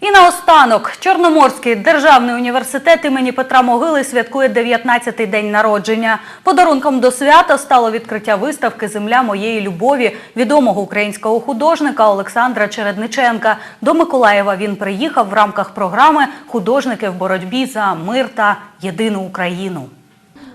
І наостанок Чорноморський державний університет імені Петра Могили святкує 19-й день народження. Подарунком до свята стало відкриття виставки Земля моєї любові відомого українського художника Олександра Чередниченка. До Миколаєва він приїхав в рамках програми Художники в боротьбі за мир та єдину Україну.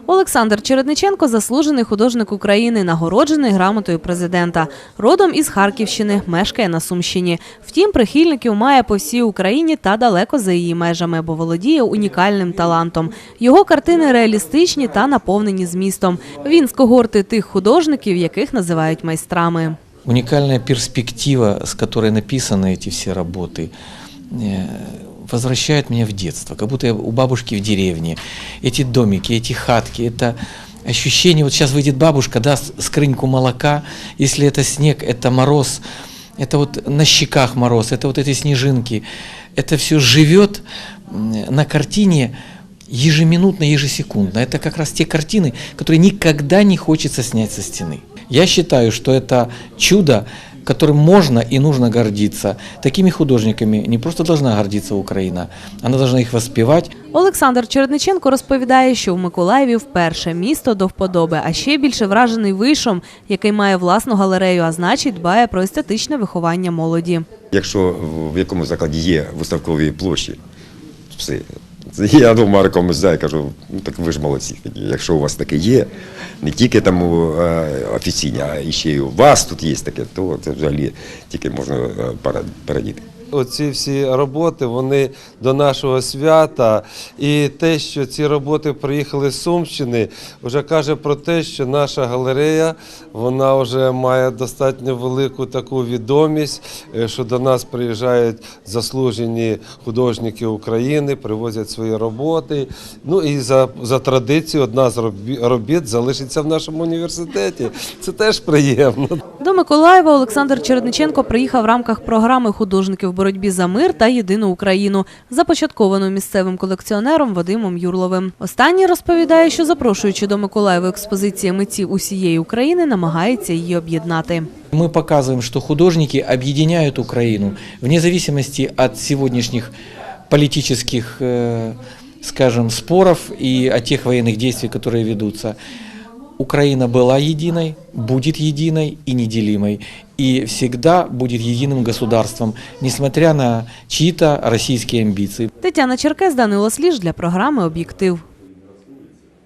Олександр Чередниченко – заслужений художник України, нагороджений грамотою президента. Родом із Харківщини, мешкає на Сумщині. Втім, прихильників має по всій Україні та далеко за її межами, бо володіє унікальним талантом. Його картини реалістичні та наповнені змістом. Він з когорти тих художників, яких називають майстрами. Уникальная перспектива, с которой написаны эти все работы, возвращает меня в детство, как будто я у бабушки в деревне. Эти домики, эти хатки, это ощущение, вот сейчас выйдет бабушка, даст скрыньку молока, если это снег, это мороз, это вот на щеках мороз, это вот эти снежинки, это все живет на картине ежеминутно, ежесекундно. Это как раз те картины, которые никогда не хочется снять со стены. Я считаю, что это чудо, которым можно и нужно гордиться. Такими художниками не просто должна гордиться Украина, она должна их воспевать. Олександр Чередниченко розповідає, що в Миколаєві вперше місто до вподоби, а ще більше вражений вишом, який має власну галерею, а значить дбає про естетичне виховання молоді. Якщо в якому закладі є виставкові площі, Я до Марка Музея кажу, ну так ви ж молодці. Якщо у вас таке є, не тільки там е, офіційні, а ще й у вас тут є таке, то це взагалі тільки можна е, пора- порадіти. Оці всі роботи вони до нашого свята, і те, що ці роботи приїхали з Сумщини, вже каже про те, що наша галерея вона вже має достатньо велику таку відомість, е, що до нас приїжджають заслужені художники України, привозять свої роботи. Ну і за, за традицією одна з робі- робіт залишиться в нашому університеті. Це теж приємно. До Миколаєва Олександр Чередниченко приїхав в рамках програми художники в боротьбі за мир та єдину Україну, започатковану місцевим колекціонером Вадимом Юрловим. Останній розповідає, що запрошуючи до Миколаєва експозиції митців усієї України, намагається її об'єднати. Мы показываем, что художники объединяют Украину вне зависимости от сегодняшних политических, э, скажем, споров и от тех военных действий, которые ведутся. Украина была единой, будет единой и неделимой, и всегда будет единым государством, несмотря на чьи-то российские амбиции. Тетяна Черкес, Данило Сліж для програми Об'єктив.